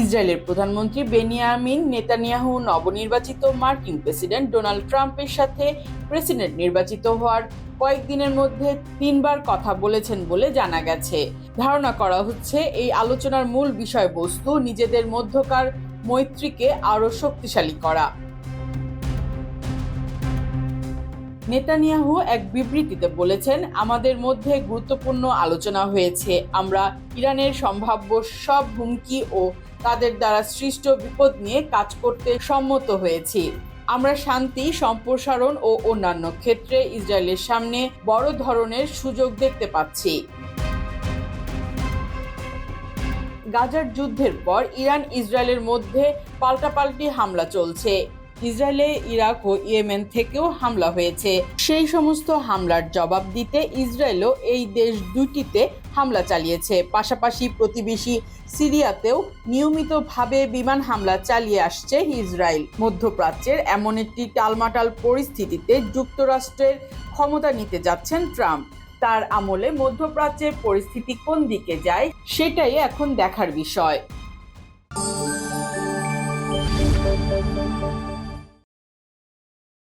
ইসরায়েলের প্রধানমন্ত্রী Benjamin Netanyahu নবনির্বাচিত মার্কিন প্রেসিডেন্ট ডোনাল্ড ট্রাম্পের সাথে প্রেসিডেন্ট নির্বাচিত হওয়ার কয়েকদিনের মধ্যে তিনবার কথা বলেছেন বলে জানা গেছে। ধারণা করা হচ্ছে এই আলোচনার মূল বিষয়বস্তু নিজেদের মধ্যকার মৈত্রীকে আরও শক্তিশালী করা। নেতানিয়াহু এক বিবৃতিতে বলেছেন, আমাদের মধ্যে গুরুত্বপূর্ণ আলোচনা হয়েছে। আমরা ইরানের সম্ভাব্য সব হুমকি ও তাদের দ্বারা সৃষ্ট বিপদ নিয়ে কাজ করতে সম্মত হয়েছি। আমরা শান্তি, সম্প্রসারণ ও অন্যান্য ক্ষেত্রে ইসরায়েলের সামনে বড় ধরনের সুযোগ দেখতে পাচ্ছি। গাজার যুদ্ধের পর ইরান ইসরায়েলের মধ্যে পাল্টাপাল্টি হামলা চলছে। ইসরায়েলে ইরাক ও ইয়েমেন থেকেও হামলা হয়েছে। সেই সমস্ত হামলার জবাব দিতে ইসরায়েলও এই দেশ দুটিতে হামলা চালিয়েছে। পাশাপাশি প্রতিবেশী সিরিয়াতেও নিয়মিতভাবে বিমান হামলা চালিয়ে আসছে ইসরায়েল। মধ্যপ্রাচ্যের এমন একটি টালমাটাল পরিস্থিতিতে যুক্তরাষ্ট্রের ক্ষমতা নিতে যাচ্ছেন ট্রাম্প। তার আমলে মধ্যপ্রাচ্যের পরিস্থিতি কোন দিকে যায়, সেটাই এখন দেখার বিষয়।